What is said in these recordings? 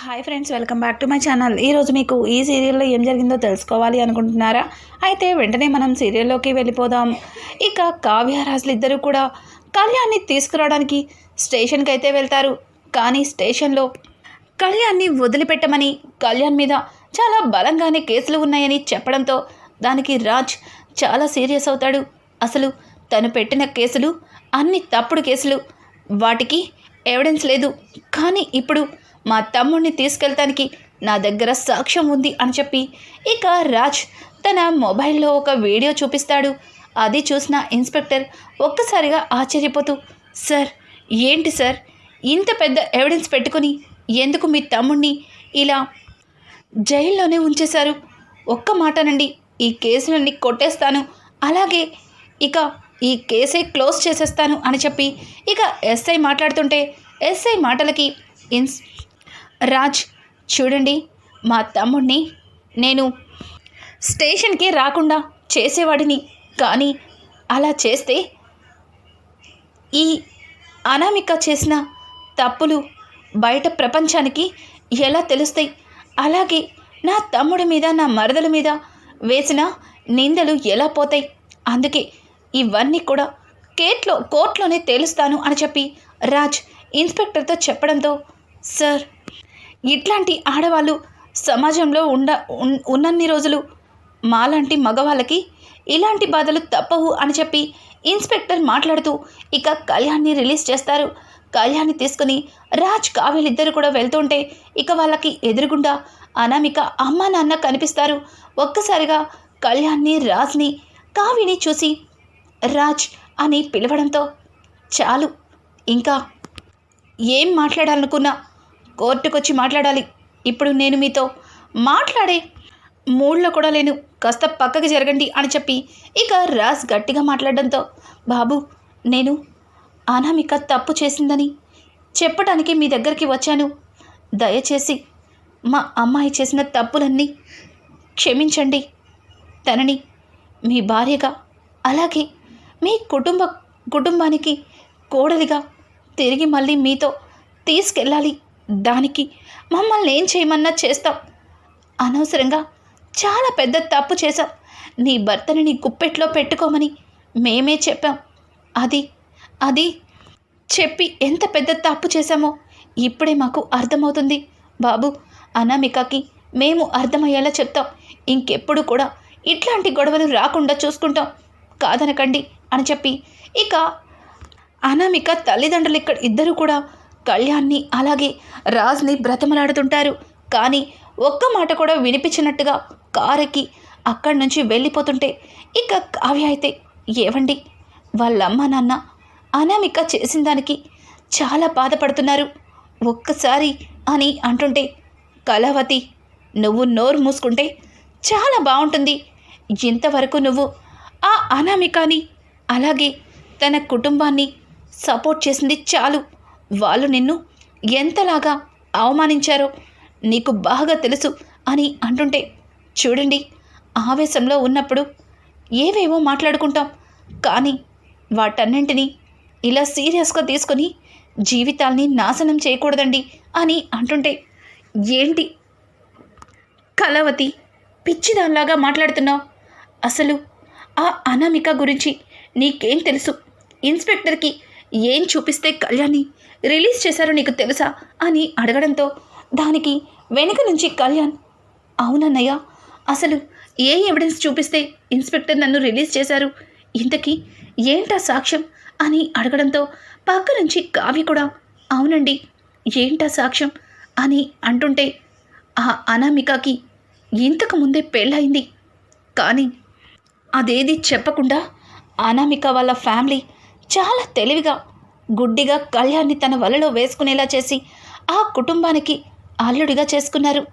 Hi friends welcome back to my channel ఈరోజు మీకు ఈ సీరియల్లో ఏం జరిగిందో తెలుసుకోవాలి అనుకుంటున్నారా? అయితే వెంటనే మనం సీరియల్లోకి వెళ్ళిపోదాం. ఇక కావ్యరాజులు ఇద్దరు కూడా కళ్యాణ్ని తీసుకురావడానికి స్టేషన్కి అయితే వెళ్తారు. కానీ స్టేషన్లో కళ్యాణ్ని వదిలిపెట్టమని కళ్యాణ్ మీద చాలా బలంగానే కేసులు ఉన్నాయని చెప్పడంతో దానికి రాజ్ చాలా సీరియస్ అవుతాడు. అసలు తను పెట్టిన కేసులు అన్ని తప్పుడు కేసులు వాటికి ఎవిడెన్స్ లేదు. కానీ ఇప్పుడు మా తమ్ముడిని తీసుకెళ్తానికి నా దగ్గర సాక్ష్యం ఉంది అని చెప్పి ఇక రాజ్ తన మొబైల్లో ఒక వీడియో చూపిస్తాడు. అది చూసిన ఇన్స్పెక్టర్ ఒక్కసారిగా ఆశ్చర్యపోతూ సార్ ఏంటి సార్? ఇంత పెద్ద ఎవిడెన్స్ పెట్టుకుని ఎందుకు మీ తమ్ముడిని ఇలా జైల్లోనే ఉంచేశారు? ఒక్క మాటనండి ఈ కేసులన్నీ కొట్టేస్తాను. అలాగే ఇక ఈ కేసే క్లోజ్ చేసేస్తాను అని చెప్పి ఇక ఎస్ఐ మాట్లాడుతుంటే ఎస్ఐ మాటలకి ఇన్స్ రాజ్ చూడండి మా తమ్ముడిని నేను స్టేషన్కి రాకుండా చేసేవాడిని. కానీ అలా చేస్తే ఈ అనామిక చేసిన తప్పులు బయట ప్రపంచానికి ఎలా తెలుస్తాయి? అలాగే నా తమ్ముడి మీద నా మరదల మీద వేసిన నిందలు ఎలా పోతాయి? అందుకే ఇవన్నీ కూడా కేట్లో కోర్టులోనే తేలుస్తాను అని చెప్పి రాజ్ ఇన్స్పెక్టర్తో చెప్పడంతో సార్ ఇట్లాంటి ఆడవాళ్ళు సమాజంలో ఉండ ఉన్- ఉన్నన్ని రోజులు మాలాంటి మగవాళ్ళకి ఇలాంటి బాధలు తప్పవు అని చెప్పి ఇన్స్పెక్టర్ మాట్లాడుతూ ఇక కళ్యాణ్ని రిలీజ్ చేస్తారు. కళ్యాణ్ని తీసుకుని రాజ్ కావ్యలిద్దరు కూడా వెళ్తుంటే ఇక వాళ్ళకి ఎదురుగుండా అనామిక అమ్మ నాన్న కనిపిస్తారు. ఒక్కసారిగా కళ్యాణ్ని రాజ్ని కావ్యని చూసి రాజ్ అని పిలవడంతో చాలు. ఇంకా ఏం మాట్లాడాలనుకున్నా కోర్టుకొచ్చి మాట్లాడాలి. ఇప్పుడు నేను మీతో మాట్లాడే మూడ్లో కూడా లేను. కాస్త పక్కకి జరగండి అని చెప్పి ఇక రాజ్ గట్టిగా మాట్లాడడంతో బాబు నేను అనామిక తప్పు చేసిందని చెప్పడానికి మీ దగ్గరికి వచ్చాను. దయచేసి మా అమ్మాయి చేసిన తప్పులన్నీ క్షమించండి. తనని మీ భార్యగా అలాగే మీ కుటుంబ కుటుంబానికి కోడలిగా తిరిగి మళ్ళీ మీతో తీసుకెళ్ళాలి. దానికి మమ్మల్ని ఏం చేయమన్నా చేస్తాం. అనవసరంగా చాలా పెద్ద తప్పు చేశాం. నీ భర్తని నీ గుప్పెట్లో పెట్టుకోమని మేమే చెప్పాం. అది అది చెప్పి ఎంత పెద్ద తప్పు చేశామో ఇప్పుడే మాకు అర్థమవుతుంది బాబు. అనామికకి మేము అర్థమయ్యేలా చెప్తాం. ఇంకెప్పుడు కూడా ఇట్లాంటి గొడవలు రాకుండా చూసుకుంటాం. కాదనకండి అని చెప్పి ఇక అనామిక తల్లిదండ్రులు ఇక్కడ ఇద్దరు కూడా కళ్యాణ్ని అలాగే రాజ్ని బ్రతమలాడుతుంటారు. కానీ ఒక్క మాట కూడా వినిపించినట్టుగా కారెక్కి అక్కడి నుంచి వెళ్ళిపోతుంటే ఇక కావ్య అయితే ఏవండి? వాళ్ళమ్మ నాన్న అనామిక చేసిన దానికి చాలా బాధపడుతున్నారు. ఒక్కసారి అని అంటుంటే కళావతి నువ్వు నోరు మూసుకుంటే చాలా బాగుంటుంది ఇంతవరకు నువ్వు ఆ అనామికాని అలాగే తన కుటుంబాన్ని సపోర్ట్ చేసింది చాలు. వాళ్ళు నిన్ను ఎంతలాగా అవమానించారో నీకు బాగా తెలుసు అని అంటుంటే చూడండి ఆవేశంలో ఉన్నప్పుడు ఏవేవో మాట్లాడుకుంటాం. కానీ వాటన్నింటినీ ఇలా సీరియస్గా తీసుకొని జీవితాల్ని నాశనం చేయకూడదండి అని అంటుంటే ఏంటి కళావతి పిచ్చిదానిలాగా మాట్లాడుతున్నావు? అసలు ఆ అనామిక గురించి నీకేం తెలుసు? ఇన్స్పెక్టర్కి ఏం చూపిస్తే కళ్యాణి రిలీజ్ చేశారో నీకు తెలుసా? అని అడగడంతో దానికి వెనుక నుంచి కళ్యాణ్ అవునన్నయ్య అసలు ఏ ఎవిడెన్స్ చూపిస్తే ఇన్స్పెక్టర్ నన్ను రిలీజ్ చేశారు? ఇంతకీ ఏంటా సాక్ష్యం? అని అడగడంతో పక్క నుంచి కావ్య కూడా అవునండి ఏంటా సాక్ష్యం? అని అంటుంటే ఆ అనామికకి ఇంతకు ముందే పెళ్ళయింది. కానీ అదేది చెప్పకుండా అనామిక వాళ్ళ ఫ్యామిలీ చాలా తెలివిగా గుడ్డిగా కళ్యాణ్ని తన వలలో వేసుకునేలా చేసి ఆ కుటుంబానికి అల్లుడిగా చేసుకున్నారు.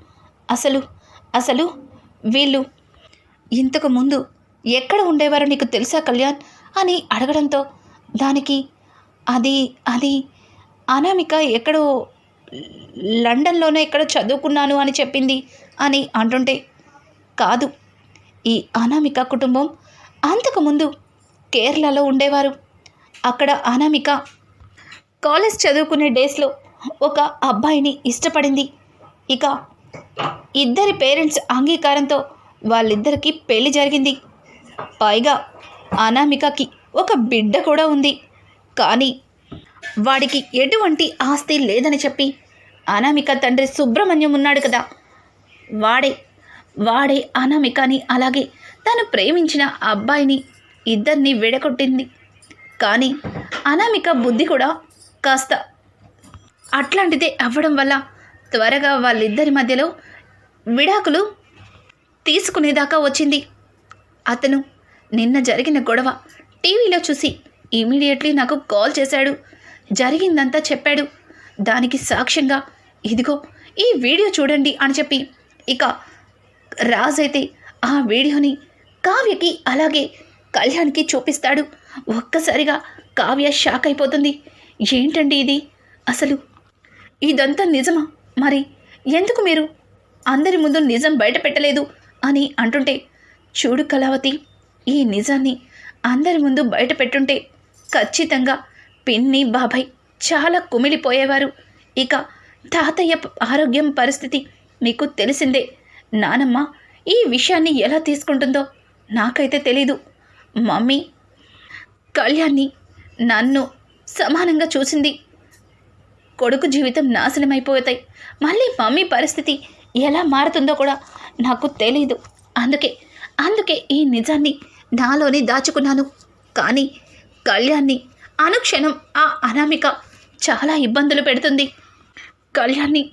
అసలు అసలు వీళ్ళు ఇంతకు ముందు ఎక్కడ ఉండేవారో నీకు తెలుసా కళ్యాణ్? అని అడగడంతో దానికి అది అది అనామిక ఎక్కడో లండన్లోనే ఎక్కడ చదువుకున్నాను అని చెప్పింది అని అంటుంటే కాదు ఈ అనామిక కుటుంబం అంతకుముందు కేరళలో ఉండేవారు. అక్కడ అనామిక కాలేజ్ చదువుకునే డేస్లో ఒక అబ్బాయిని ఇష్టపడింది. ఇక ఇద్దరి పేరెంట్స్ అంగీకారంతో వాళ్ళిద్దరికీ పెళ్ళి జరిగింది. పైగా అనామికకి ఒక బిడ్డ కూడా ఉంది. కానీ వాడికి ఎటువంటి ఆస్తి లేదని చెప్పి అనామిక తండ్రి సుబ్రహ్మణ్యం ఉన్నాడు కదా. వాడే వాడే అనామికని అలాగే తను ప్రేమించిన అబ్బాయిని ఇద్దరిని విడగొట్టింది. కానీ అనామిక బుద్ధి కూడా కాస్త. అట్లాంటిదే అవ్వడం వల్ల త్వరగా వాళ్ళిద్దరి మధ్యలో విడాకులు తీసుకునేదాకా వచ్చింది. అతను నిన్న జరిగిన గొడవ టీవీలో చూసి ఇమీడియట్లీ నాకు కాల్ చేశాడు. జరిగిందంతా చెప్పాడు. దానికి సాక్ష్యంగా ఇదిగో ఈ వీడియో చూడండి అని చెప్పి. ఇక రాజ్ అయితే ఆ వీడియోని కావ్యకి అలాగే కళ్యాణ్కి చూపిస్తాడు. ఒక్కసారిగా కావ్య షాక్ అయిపోతుంది. ఏంటండి ఇది? అసలు ఇదంతా నిజమా? మరి ఎందుకు మీరు అందరి ముందు నిజం బయట పెట్టలేదు అని అంటుంటే చూడు కళావతి ఈ నిజాన్ని అందరి ముందు బయట పెట్టుంటే ఖచ్చితంగా పిన్ని బాబాయ్ చాలా కుమిలిపోయేవారు. ఇక తాతయ్య ఆరోగ్యం పరిస్థితి మీకు తెలిసిందే. నానమ్మ ఈ విషయాన్ని ఎలా తీసుకుంటుందో నాకైతే తెలీదు. మమ్మీ కళ్యాణ్ని నన్ను సమానంగా చూసింది. కొడుకు జీవితం నాశనమైపోతాయి. మళ్ళీ మమ్మీ పరిస్థితి ఎలా మారుతుందో కూడా నాకు తెలీదు. అందుకే అందుకే ఈ నిజాన్ని నాలోనే దాచుకున్నాను. కానీ కళ్యాణ్ని అనుక్షణం ఆ అనామిక చాలా ఇబ్బందులు పెడుతుంది. కళ్యాణ్ని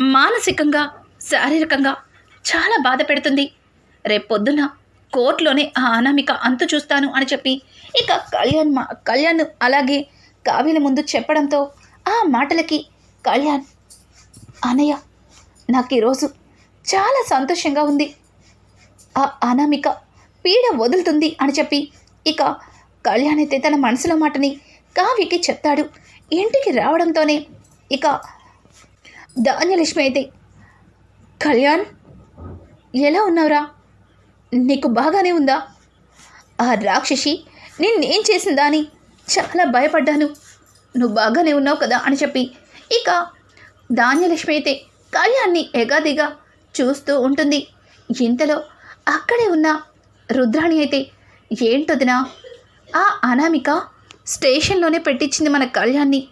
మానసికంగా శారీరకంగా చాలా బాధ పెడుతుంది. రేపొద్దున కోర్టులోనే ఆ అనామిక అంతు చూస్తాను అని చెప్పి ఇక కళ్యాణ్ మా కళ్యాణ్ అలాగే కావ్యల ముందు చెప్పడంతో ఆ మాటలకి కళ్యాణ్ అనయ్య నాకు ఈరోజు చాలా సంతోషంగా ఉంది. ఆ అనామిక పీడ వదులుతుంది అని చెప్పి ఇక కళ్యాణ్ అయితే తన మనసులో మాటని కావ్యకి చెప్తాడు. ఇంటికి రావడంతోనే ఇక ధాన్యలక్ష్మి అయితే కళ్యాణ్ ఎలా ఉన్నావురా? నీకు బాగానే ఉందా? ఆ రాక్షసి నిన్నేం చేసిందా అని చాలా భయపడ్డాను. నువ్వు బాగానే ఉన్నావు కదా అని చెప్పి. ఇక ధాన్యలక్ష్మి అయితే కళ్యాణ్ని ఎగాదిగా చూస్తూ ఉంటుంది. ఇంతలో అక్కడే ఉన్న రుద్రాణి అయితే ఏంటొదినా ఆ అనామిక స్టేషన్లోనే పెట్టించింది మన కళ్యాణ్ని.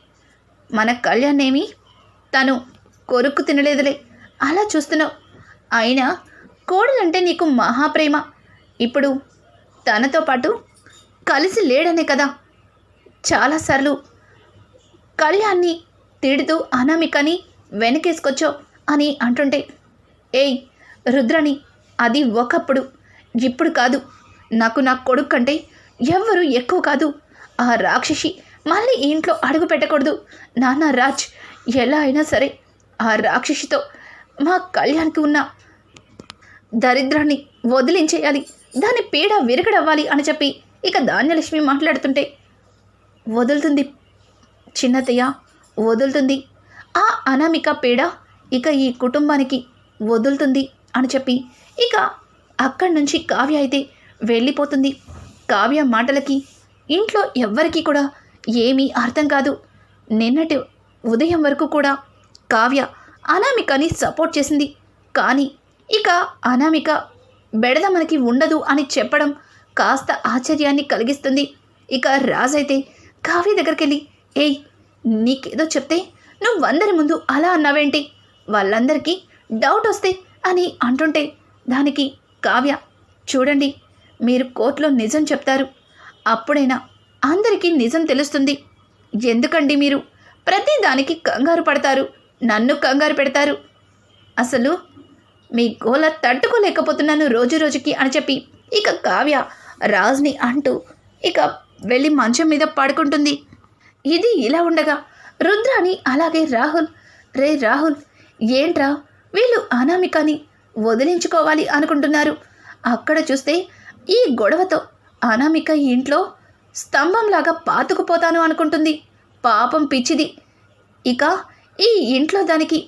మన కళ్యాణ్ ఏమి తను కొరుక్కు తినలేదులే. అలా చూస్తున్నావు. అయినా కోడలంటే నీకు మహాప్రేమ. ఇప్పుడు తనతో పాటు కలిసి లేడనే కదా. చాలాసార్లు కళ్యాణ్ని తిడుతూ అనామికని వెనకేసుకొచ్చో అని అంటుంటే ఏయ్ రుద్రని అది ఒకప్పుడు ఇప్పుడు కాదు. నాకు నా కొడుకు కంటే ఎవ్వరూ ఎక్కువ కాదు. ఆ రాక్షసి మళ్ళీ ఇంట్లో అడుగు పెట్టకూడదు. నాన్న రాజ్ ఎలా అయినా సరే ఆ రాక్షసితో మా కళ్యాణ్కి ఉన్న దరిద్రాన్ని వదిలించేయాలి. దాని పీడ విరగడవ్వాలి అని చెప్పి ఇక ధాన్యలక్ష్మి మాట్లాడుతుంటే వదులుతుంది చిన్నతయ్య వదులుతుంది. ఆ అనామిక పీడ ఇక ఈ కుటుంబానికి వదులుతుంది అని చెప్పి ఇక అక్కడి నుంచి కావ్య అయితే వెళ్ళిపోతుంది. కావ్య మాటలకి ఇంట్లో ఎవ్వరికీ కూడా ఏమీ అర్థం కాదు. నిన్నటి ఉదయం వరకు కూడా కావ్య అనామికని సపోర్ట్ చేసింది. కానీ ఇక అనామిక బెడద మనకి ఉండదు అని చెప్పడం కాస్త ఆశ్చర్యాన్ని కలిగిస్తుంది. ఇక రాజైతే కావ్య దగ్గరికి వెళ్ళి ఏయ్ నీకేదో చెప్తే నువ్వు అందరి ముందు అలా అన్నావేంటి? వాళ్ళందరికీ డౌట్ వస్తే అని అంటుంటే దానికి కావ్య చూడండి మీరు కోర్టులో నిజం చెప్తారు. అప్పుడైనా అందరికీ నిజం తెలుస్తుంది. ఎందుకండి మీరు ప్రతి దానికి కంగారు పడతారు? నన్ను కంగారు పెడతారు? అసలు మీ గోల తట్టుకోలేకపోతున్నాను రోజు రోజుకి అని చెప్పి ఇక కావ్య రాజ్ని అంటూ ఇక వెళ్ళి మంచం మీద పడుకుంటుంది. ఇది ఇలా ఉండగా రుద్రాని అలాగే రాహుల్ రే రాహుల్ ఏంట్రా? వీళ్ళు అనామికని వదిలించుకోవాలి అనుకుంటున్నారు. అక్కడ చూస్తే ఈ గొడవతో అనామిక ఇంట్లో స్తంభంలాగా పాతుకుపోతాను అనుకుంటుంది. పాపం పిచ్చిది. ఇక ఈ ఇంట్లో దానికి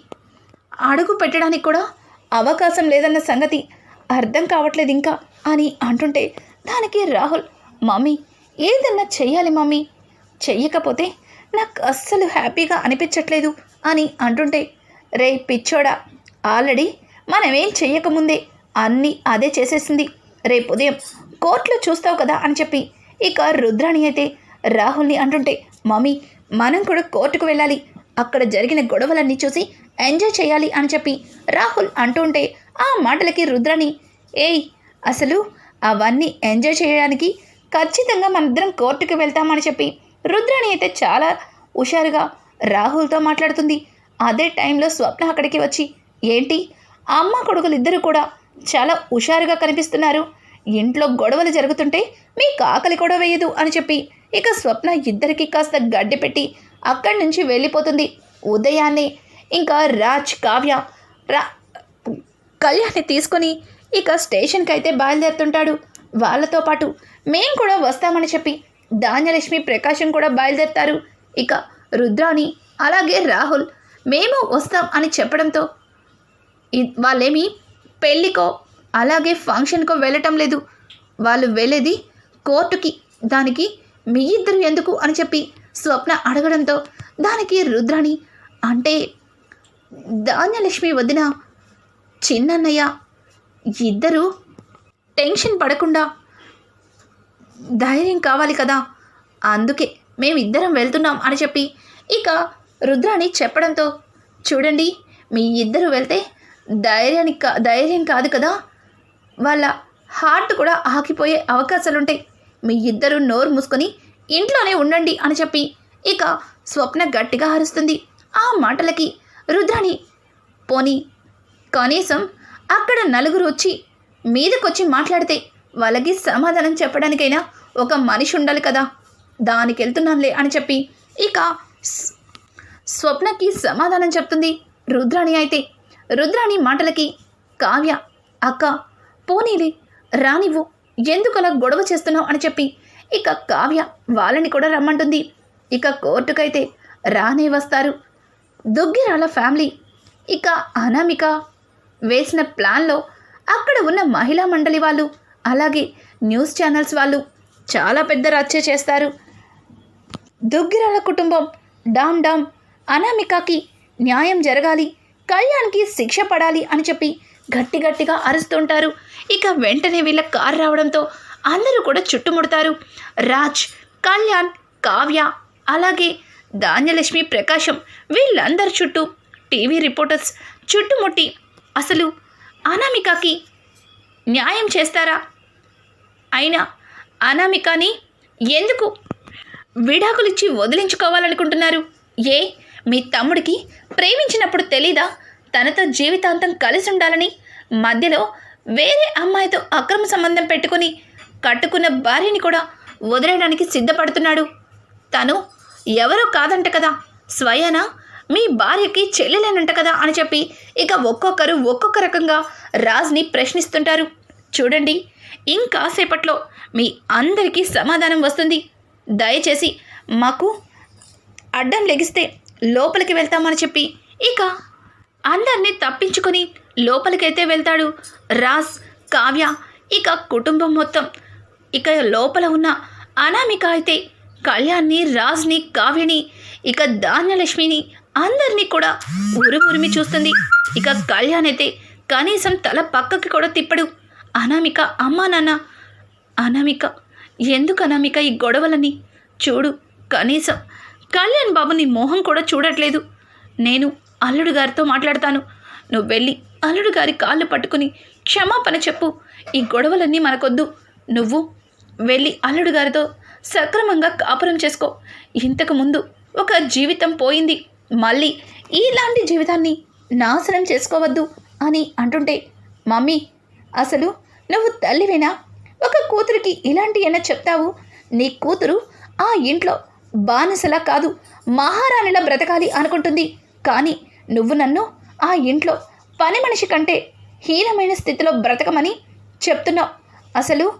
అడుగు పెట్టడానికి కూడా అవకాశం లేదన్న సంగతి అర్థం కావట్లేదు ఇంకా అని అంటుంటే దానికి రాహుల్ మమ్మీ ఏదన్నా చెయ్యాలి మమ్మీ చెయ్యకపోతే నాకు అస్సలు హ్యాపీగా అనిపించట్లేదు అని అంటుంటే రే పిచ్చోడా ఆల్రెడీ మనమేం చెయ్యకముందే అన్నీ అదే చేసేసింది. రేపు ఉదయం కోర్టులో చూస్తావు కదా అని చెప్పి ఇక రుద్రాణి అయితే రాహుల్ని అంటుంటే మమ్మీ మనం కూడా కోర్టుకు వెళ్ళాలి. అక్కడ జరిగిన గొడవలన్నీ చూసి ఎంజాయ్ చేయాలి అని చెప్పి రాహుల్ అంటుంటే ఆ మాటలకి రుద్రని ఏయ్ అసలు అవన్నీ ఎంజాయ్ చేయడానికి ఖచ్చితంగా మనిద్దరం కోర్టుకి వెళ్తామని చెప్పి రుద్రాణి అయితే చాలా హుషారుగా రాహుల్తో మాట్లాడుతుంది. అదే టైంలో స్వప్న అక్కడికి వచ్చి ఏంటి? అమ్మ కొడుకులు ఇద్దరు కూడా చాలా హుషారుగా కనిపిస్తున్నారు. ఇంట్లో గొడవలు జరుగుతుంటే మీ కాకలి కూడా వేయదు అని చెప్పి ఇక స్వప్న ఇద్దరికి కాస్త గడ్డి పెట్టి అక్కడి నుంచి వెళ్ళిపోతుంది. ఉదయాన్నే ఇంకా రాజ్ కావ్య రా కళ్యాణ్ని తీసుకొని ఇక స్టేషన్కి అయితే బయలుదేరుతుంటాడు. వాళ్ళతో పాటు మేం కూడా వస్తామని చెప్పి ధాన్యలక్ష్మి ప్రకాశం కూడా బయలుదేరుతారు. ఇక రుద్రాణి అలాగే రాహుల్ మేము వస్తాం అని చెప్పడంతో వాళ్ళేమి పెళ్ళికో అలాగే ఫంక్షన్కో వెళ్ళటం లేదు. వాళ్ళు వెళ్ళేది కోర్టుకి దానికి మీ ఇద్దరు ఎందుకు అని చెప్పి స్వప్న అడగడంతో దానికి రుద్రాణి అంటే ధాన్యలక్ష్మి వదిన చిన్నన్నయ్య ఇద్దరు టెన్షన్ పడకుండా ధైర్యం కావాలి కదా అందుకే మేమిద్దరం వెళ్తున్నాం అని చెప్పి ఇక రుద్రాణి చెప్పడంతో చూడండి మీ ఇద్దరు వెళ్తే ధైర్యానికి కా- ధైర్యం కాదు కదా వాళ్ళ హార్ట్ కూడా ఆగిపోయే అవకాశాలుంటాయి. మీ ఇద్దరు నోరు మూసుకొని ఇంట్లోనే ఉండండి అని చెప్పి ఇక స్వప్న గట్టిగా అరుస్తుంది. ఆ మాటలకి రుద్రాణి పోనీ కనీసం అక్కడ నలుగురు వచ్చి మీదకొచ్చి మాట్లాడితే వాళ్ళకి సమాధానం చెప్పడానికైనా ఒక మనిషి ఉండాలి కదా. దానికి వెళ్తున్నానులే అని చెప్పి ఇక స్వప్నకి సమాధానం చెప్తుంది రుద్రాణి అయితే. రుద్రాణి మాటలకి కావ్య అక్క పోనీలే రానివ్వు ఎందుకలా గొడవ చేస్తున్నావు అని చెప్పి ఇక కావ్య వాళ్ళని కూడా రమ్మంటుంది. ఇక కోర్టుకైతే రానే వస్తారు. దుగ్గిరాల ఫ్యామిలీ. ఇక అనామిక వేసిన ప్లాన్లో అక్కడ ఉన్న మహిళా మండలి వాళ్ళు అలాగే న్యూస్ ఛానల్స్ వాళ్ళు చాలా పెద్ద రచ్చ చేస్తారు. దుగ్గిరాల కుటుంబం డామ్ డామ్. అనామికకి న్యాయం జరగాలి కళ్యాణ్కి శిక్ష పడాలి అని చెప్పి గట్టి గట్టిగా అరుస్తుంటారు. ఇక వెంటనే వీళ్ళ కారు రావడంతో అందరూ కూడా చుట్టుముడతారు. రాజ్ కళ్యాణ్ కావ్య అలాగే ధాన్యలక్ష్మి ప్రకాశం వీళ్ళందరి చుట్టూ టీవీ రిపోర్టర్స్ చుట్టుముట్టి అసలు అనామికకి న్యాయం చేస్తారా? అయినా అనామికని ఎందుకు విడాకులిచ్చి వదిలించుకోవాలనుకుంటున్నారు? ఏ మీ తమ్ముడికి ప్రేమించినప్పుడు తెలీదా? తనతో జీవితాంతం కలిసి ఉండాలని మధ్యలో వేరే అమ్మాయితో అక్రమ సంబంధం పెట్టుకుని కట్టుకున్న భార్యని కూడా వదిలేయడానికి సిద్ధపడుతున్నాడు. తను ఎవరో కాదంట కదా. స్వయాన? మీ భార్యకి చెల్లెలేనంట కదా అని చెప్పి ఇక ఒక్కొక్కరు ఒక్కొక్క రకంగా రాజ్ని ప్రశ్నిస్తుంటారు. చూడండి ఇంకాసేపట్లో మీ అందరికీ సమాధానం వస్తుంది. దయచేసి మాకు అడ్డం లెగిస్తే లోపలికి వెళ్తామని చెప్పి ఇక అందరినీ తప్పించుకొని లోపలికైతే వెళ్తాడు రాజ్ కావ్య. ఇక కుటుంబం మొత్తం ఇక లోపల ఉన్న అనామిక అయితే కళ్యాణ్ని రాజ్ని కావ్యని ఇక ధాన్యలక్ష్మిని అందరినీ కూడా ఉరుమురిమి చూస్తుంది. ఇక కళ్యాణ్ అయితే కనీసం తల పక్కకి కూడా తిప్పడు. అనామిక అమ్మా నాన్న అనామిక ఎందుకు అనామిక ఈ గొడవలని చూడు కనీసం కళ్యాణ్ బాబుని మోహం కూడా చూడట్లేదు. నేను అల్లుడు గారితో మాట్లాడతాను. నువ్వు వెళ్ళి అల్లుడు గారి కాళ్ళు పట్టుకుని క్షమాపణ చెప్పు. ఈ గొడవలన్నీ మనకొద్దు. నువ్వు వెళ్ళి అల్లుడు గారితో సక్రమంగా కాపురం చేసుకో. ఇంతకు ముందు ఒక జీవితం పోయింది. మళ్ళీ ఇలాంటి జీవితాన్ని నాశనం చేసుకోవద్దు అని అంటుంటే మమ్మీ అసలు నువ్వు తల్లివేనా? ఒక కూతురికి ఇలాంటి అయినా చెప్తావు? నీ కూతురు ఆ ఇంట్లో బానిసలా కాదు మహారాణిలా బ్రతకాలి అనుకుంటుంది. కానీ నువ్వు నన్ను ఆ ఇంట్లో పని మనిషి కంటే హీనమైన స్థితిలో బ్రతకమని చెప్తున్నావు. అసలు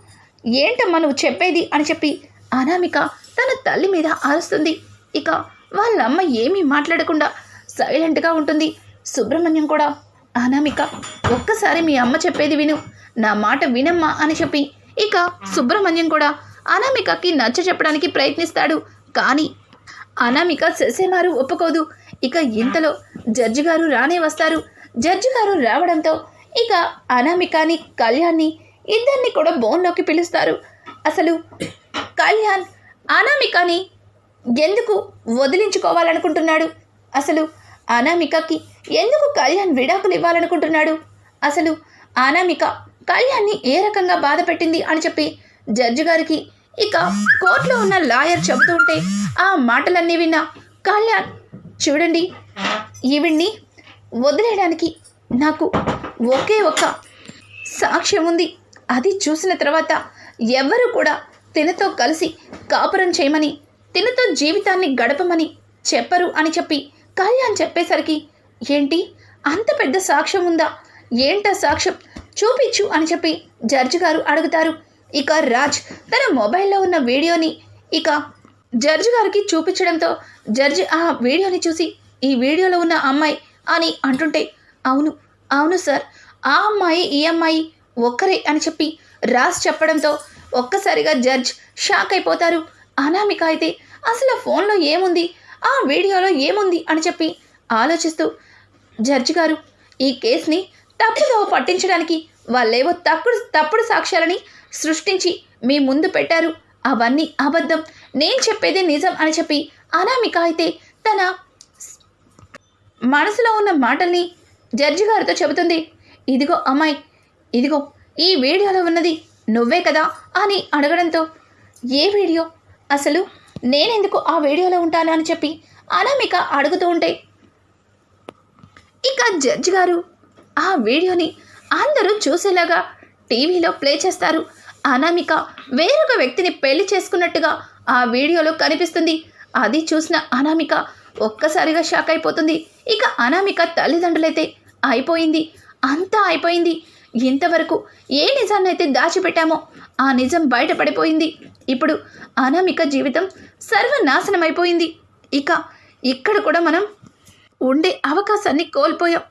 ఏంటమ్మా నువ్వు చెప్పేది? అని చెప్పి అనామిక తన తల్లి మీద అరుస్తుంది. ఇక వాళ్ళమ్మ ఏమీ మాట్లాడకుండా సైలెంట్గా ఉంటుంది. సుబ్రహ్మణ్యం కూడా అనామిక ఒక్కసారి మీ అమ్మ చెప్పేది విను. నా మాట వినమ్మా అని చెప్పి ఇక సుబ్రహ్మణ్యం కూడా అనామికకి నచ్చ చెప్పడానికి ప్రయత్నిస్తాడు. కానీ అనామిక సెసేమారు ఒప్పుకోదు. ఇక ఇంతలో జడ్జి గారు రానే వస్తారు. జడ్జి గారు రావడంతో ఇక అనామికాని కళ్యాణ్ని ఇద్దరిని కూడా బోన్లోకి పిలుస్తారు. అసలు కళ్యాణ్ అనామికని ఎందుకు వదిలించుకోవాలనుకుంటున్నాడు? అసలు అనామికకి ఎందుకు కళ్యాణ్ విడాకులు ఇవ్వాలనుకుంటున్నాడు? అసలు అనామిక కళ్యాణ్ని ఏ రకంగా బాధ పెట్టింది అని చెప్పి జడ్జి గారికి ఇక కోర్టులో ఉన్న లాయర్ చెబుతూ ఉంటే ఆ మాటలన్నీ విన్న కళ్యాణ్ చూడండి ఈవిడ్ని వదిలేయడానికి నాకు ఒకే ఒక్క సాక్ష్యం ఉంది. అది చూసిన తర్వాత ఎవ్వరూ కూడా తినతో కలిసి కాపురం చేయమని తినతో జీవితాన్ని గడపమని చెప్పరు అని చెప్పి కళ్యాణ్ చెప్పేసరికి ఏంటి? అంత పెద్ద సాక్ష్యం ఉందా? ఏంటా సాక్ష్యం? చూపించు అని చెప్పి జడ్జి గారు అడుగుతారు. ఇక రాజ్ తన మొబైల్లో ఉన్న వీడియోని ఇక జడ్జి గారికి చూపించడంతో జడ్జి ఆ వీడియోని చూసి ఈ వీడియోలో ఉన్న అమ్మాయి అని అంటుంటే అవును అవును సార్ ఆ అమ్మాయి ఈ అమ్మాయి ఒక్కరే అని చెప్పి రాజ్ చెప్పడంతో ఒక్కసారిగా జడ్జ్ షాక్ అయిపోతారు. అనామిక అయితే అసలు ఫోన్లో ఏముంది? ఆ వీడియోలో ఏముంది? అని చెప్పి ఆలోచిస్తూ జడ్జి గారు ఈ కేసుని తప్పుదో పట్టించడానికి వాళ్ళేవో తప్పుడు తప్పుడు సాక్ష్యాలని సృష్టించి మీ ముందు పెట్టారు. అవన్నీ అబద్ధం. నేను చెప్పేది నిజం అని చెప్పి అనామిక అయితే తన మనసులో ఉన్న మాటల్ని జడ్జి గారితో చెబుతుంది. ఇదిగో అమ్మాయి ఇదిగో ఈ వీడియోలో ఉన్నది నువ్వే కదా అని అడగడంతో ఏ వీడియో? అసలు నేనెందుకు ఆ వీడియోలో ఉంటాను? అని చెప్పి అనామిక అడుగుతూ ఉంటే ఇక జడ్జి గారు ఆ వీడియోని అందరూ చూసేలాగా టీవీలో ప్లే చేస్తారు. అనామిక వేరొక వ్యక్తిని పెళ్ళి చేసుకున్నట్టుగా ఆ వీడియోలో కనిపిస్తుంది. అది చూసిన అనామిక ఒక్కసారిగా షాక్ అయిపోతుంది. ఇక అనామిక తల్లిదండ్రులైతే అయిపోయింది. అంతా అయిపోయింది. ఇంతవరకు ఏ నిజాన్నైతే దాచిపెట్టామో ఆ నిజం బయటపడిపోయింది. ఇప్పుడు అనామిక జీవితం సర్వనాశనం అయిపోయింది ఇక ఇక్కడ కూడా మనం ఉండే అవకాశాన్ని కోల్పోయాం.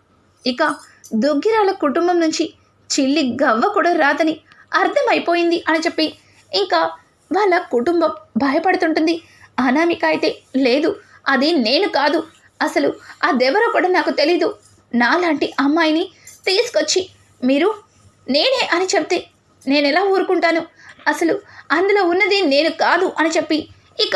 ఇక దుగ్గిరాల కుటుంబం నుంచి చిల్లి గవ్వ కూడా రాదని అర్థమైపోయింది అని చెప్పి ఇంకా వాళ్ళ కుటుంబం భయపడుతుంటుంది. అనామిక అయితే లేదు అది నేను కాదు. అసలు అదెవరో కూడా నాకు తెలీదు. నాలాంటి అమ్మాయిని తీసుకొచ్చి మీరు? నేనే అని చెప్తే నేను ఎలా ఊరుకుంటాను? అసలు అందులో ఉన్నది నేను కాదు అని చెప్పి ఇక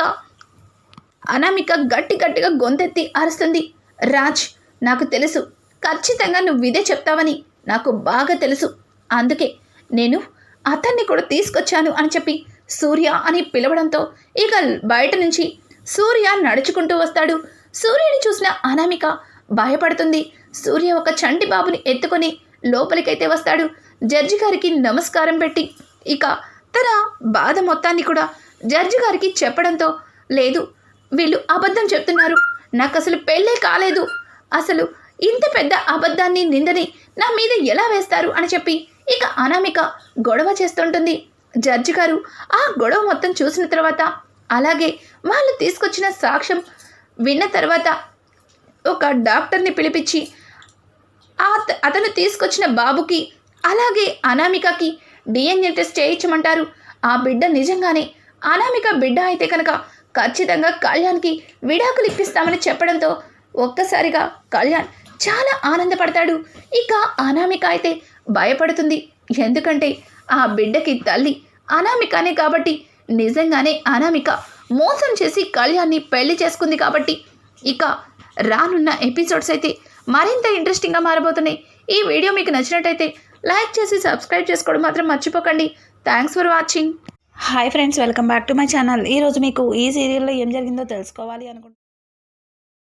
అనామిక గట్టి గట్టిగా గొంతెత్తి అరుస్తుంది. రాజ్ నాకు తెలుసు. ఖచ్చితంగా నువ్వు ఇదే చెప్తావని నాకు బాగా తెలుసు. అందుకే నేను అతన్ని కూడా తీసుకొచ్చాను అని చెప్పి సూర్య అని పిలవడంతో ఇక బయట నుంచి సూర్య నడుచుకుంటూ వస్తాడు. సూర్యుని చూసిన అనామిక భయపడుతుంది. సూర్య ఒక చంటి బాబుని ఎత్తుకొని లోపలికైతే వస్తాడు. జడ్జి గారికి నమస్కారం పెట్టి ఇక తన బాధ మొత్తాన్ని కూడా జడ్జి గారికి చెప్పడంతో లేదు వీళ్ళు అబద్ధం చెప్తున్నారు. నాకు అసలు పెళ్ళే కాలేదు. అసలు ఇంత పెద్ద అబద్ధాన్ని నిందని నా మీద ఎలా వేస్తారు అని చెప్పి ఇక అనామిక గొడవ చేస్తుంటుంది. జడ్జి గారు ఆ గొడవ మొత్తం చూసిన తర్వాత అలాగే వాళ్ళు తీసుకొచ్చిన సాక్ష్యం విన్న తర్వాత ఒక డాక్టర్ని పిలిపించి ఆ అతను తీసుకొచ్చిన బాబుకి అలాగే అనామికకి డిఎన్ఏ టెస్ట్ చేయించమంటారు. ఆ బిడ్డ నిజంగానే అనామిక బిడ్డ అయితే కనుక ఖచ్చితంగా కళ్యాణ్కి విడాకులు ఇప్పిస్తామని చెప్పడంతో ఒక్కసారిగా కళ్యాణ్ చాలా ఆనందపడతాడు. ఇక అనామిక అయితే భయపడుతుంది. ఎందుకంటే ఆ బిడ్డకి తల్లి అనామికనే కాబట్టి నిజంగానే అనామిక మోసం చేసి కళ్యాణ్ని పెళ్ళి చేసుకుంది కాబట్టి ఇక రానున్న ఎపిసోడ్స్ అయితే మరింత ఇంట్రెస్టింగ్గా మారబోతున్నాయి. ఈ వీడియో మీకు నచ్చినట్టయితే లైక్ చేసి సబ్స్క్రైబ్ చేసుకోవడం మాత్రం మర్చిపోకండి. Thanks for watching hi friends welcome back to my channel ఈరోజు మీకు ఈ సీరియల్లో ఏం జరిగిందో తెలుసుకోవాలి అనుకుంటున్నాను.